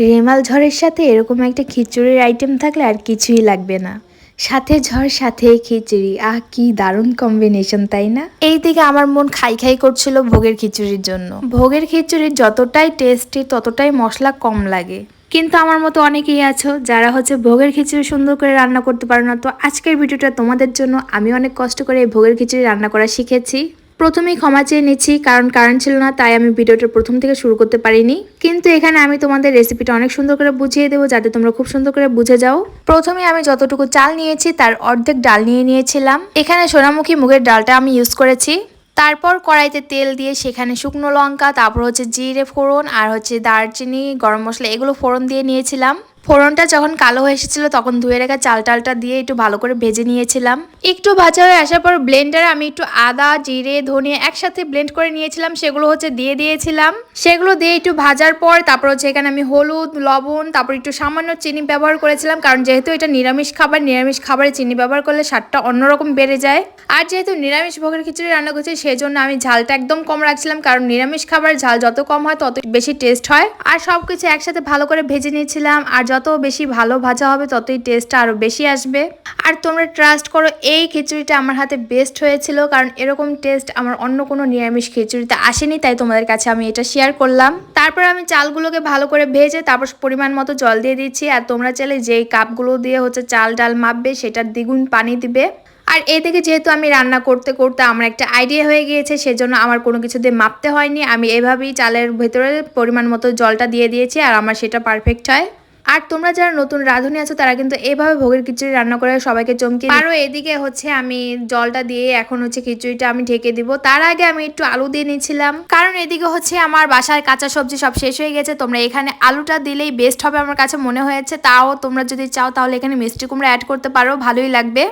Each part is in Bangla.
রেমাল ঝড়ের সাথে এরকম একটা খিচুড়ির আইটেম থাকলে আর কিছুই লাগবে না। সাথে ঝড় সাথে খিচুড়ি। আহ কি দারুণ কম্বিনেশন তাই না? এই দিকে আমার মন খাই খাই করছিল ভোগের খিচুড়ির জন্য। ভোগের খিচুড়ির যতটাই টেস্টি ততটাই মশলা কম লাগে। কিন্তু আমার মতো অনেকেই আছো যারা হচ্ছে ভোগের খিচুড়ি সুন্দর করে রান্না করতে পারো না। তো আজকের ভিডিওটা তোমাদের জন্য। আমি অনেক কষ্ট করে এই ভোগের খিচুড়ি রান্না করা শিখেছি। প্রথমেই ক্ষমা চেয়ে নিচ্ছি, কারণ কারেন্ট ছিল না, তাই আমি ভিডিওটা প্রথম থেকে শুরু করতে পারিনি। কিন্তু এখানে আমি তোমাদের রেসিপিটা অনেক সুন্দর করে বুঝিয়ে দেবো, যাতে তোমরা খুব সুন্দর করে বুঝে যাও। প্রথমে আমি যতটুকু চাল নিয়েছি, তার অর্ধেক ডাল নিয়ে নিয়েছিলাম। এখানে সোনামুখী মুগের ডালটা আমি ইউজ করেছি। তারপর কড়াইতে তেল দিয়ে সেখানে শুকনো লঙ্কা, তারপর হচ্ছে জিরে ফোড়ন, আর হচ্ছে দারচিনি, গরম মশলা, এগুলো ফোড়ন দিয়ে নিয়েছিলাম। ফোড়নটা যখন কালো হয়ে এসেছিল, তখন ধুয়ে রাখা চাল টালটা দিয়ে একটু ভালো করে ভেজে নিয়েছিলাম। একটু ভাজা হয়ে আসার পর ব্লেন্ডারে আমি একটু আদা, জিরে, ধনিয়া একসাথে ব্লেন্ড করে নিয়েছিলাম। সেগুলো হচ্ছে দিয়ে দিয়েছিলাম। সেগুলো দিয়ে একটু ভাজার পর তারপর হচ্ছে এখানে আমি হলুদ, লবণ, তারপর একটু সামান্য চিনি ব্যবহার করেছিলাম। কারণ যেহেতু এটা নিরামিষ খাবার, নিরামিষ খাবারে চিনি ব্যবহার করলে স্বাদটা অন্যরকম বেড়ে যায়। আর যেহেতু নিরামিষ ভোগের খিচুড়ি রান্না করছি সেই জন্য আমি ঝালটা একদম কম রাখছিলাম। কারণ নিরামিষ খাবার ঝাল যত কম হয়, তত বেশি টেস্ট হয়। আর সব কিছু একসাথে ভালো করে ভেজে নিয়েছিলাম। আর যত বেশি ভালো ভাজা হবে, ততই টেস্টটা আরও বেশি আসবে। আর তোমরা ট্রাস্ট করো, এই খিচুড়িটা আমার হাতে বেস্ট হয়েছিল, কারণ এরকম টেস্ট আমার অন্য কোনো নিরামিষ খিচুড়িতে আসেনি, তাই তোমাদের কাছে আমি এটা শেয়ার করলাম। তারপর আমি চালগুলোকে ভালো করে ভেজে, তারপর পরিমাণ মতো জল দিয়ে দিচ্ছি, আর তোমরা চাইলে যেই কাপগুলো দিয়ে হচ্ছে চাল ডাল মাপবে, সেটার দ্বিগুণ পানি দিবে। আর এ থেকে যেহেতু আমি রান্না করতে করতে আমার একটা আইডিয়া হয়ে গিয়েছে, সেজন্য আমার কোনো কিছু দিয়ে মাপতে হয়নি। আমি এভাবেই চালের ভেতরে পরিমাণ মতো জলটা দিয়ে দিয়েছি, আর আমার সেটা পারফেক্ট হয়। আর তোমরা যারা নতুন রাঁধুনি আছো, তারা কিন্তু এভাবে ভোগের খিচুড়ি রান্না করে সবাইকে চমকে আরও এদিকে হচ্ছে আমি জলটা দিয়ে এখন হচ্ছে খিচুড়িটা আমি ঢেকে দিব। তার আগে আমি একটু আলু দিয়ে নিয়েছিলাম। কারণ এদিকে হচ্ছে আমার বাসায় কাঁচা সবজি সব শেষ হয়ে গেছে, তোমরা এখানে আলুটা দিলেই বেস্ট হবে আমার কাছে মনে হয়েছে। তাও তোমরা যদি চাও তাহলে এখানে মিষ্টি কুমড়া অ্যাড করতে পারো, ভালোই লাগবে।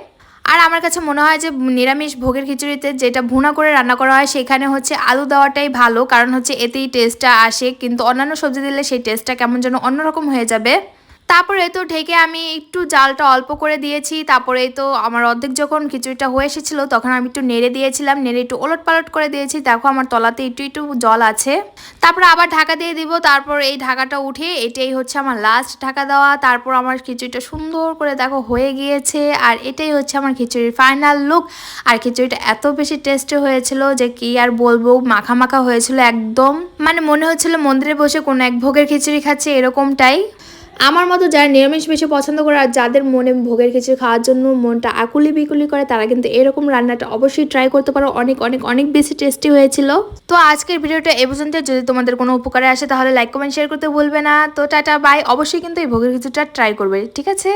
আর আমার কাছে মনে হয় যে নিরামিষ ভোগের খিচুড়িতে যেটা ভুনা করে রান্না করা হয়, সেখানে হচ্ছে আলু দেওয়াটাই ভালো। কারণ হচ্ছে এতেই টেস্টটা আসে। কিন্তু অন্যান্য সবজি দিলে সেই টেস্টটা কেমন যেন অন্যরকম হয়ে যাবে। তারপরে তো ঢেকে আমি একটু জালটা অল্প করে দিয়েছি, তারপরে তো আমার অর্ধেক যখন খিচুড়িটা হয়ে এসেছিল তখন আমি একটু নেড়ে দিয়েছিলাম, নেড়ে একটু ওলট পালট করে দিয়েছি। দেখো আমার তলাতে একটু একটু জল আছে। তারপরে আবার ঢাকা দিয়ে দিব, তারপর এই ঢাকাটা উঠে এটাই হচ্ছে আমার লাস্ট ঢাকা দেওয়া। তারপর আমার খিচুড়িটা সুন্দর করে দেখো হয়ে গিয়েছে, আর এটাই হচ্ছে আমার খিচুড়ির ফাইনাল লুক আর খিচুড়িটা এত বেশি টেস্টি হয়েছিল যে কি আর বলব, মাখা মাখা হয়েছিল একদম। মানে মনে হচ্ছিল মন্দিরে বসে কোনো এক ভোগের খিচুড়ি খাচ্ছে এরকমটাই। আমার মতো যারা নিরামিষ বেশি পছন্দ করে আর যাদের মনে ভোগের কিছু খাওয়ার জন্য মনটা আকুলি বিকুলি করে, তারা কিন্তু এরকম রান্নাটা অবশ্যই ট্রাই করতে পারো। অনেক অনেক অনেক বেশি টেস্টি হয়েছিল। তো আজকের ভিডিওটা এ পর্যন্ত। যদি তোমাদের কোনো উপকারে আসে তাহলে লাইক কমেন্ট শেয়ার করতে বলবে না। তো টাটা বাই অবশ্যই কিন্তু এই ভোগের কিছুটা ট্রাই করবে, ঠিক আছে?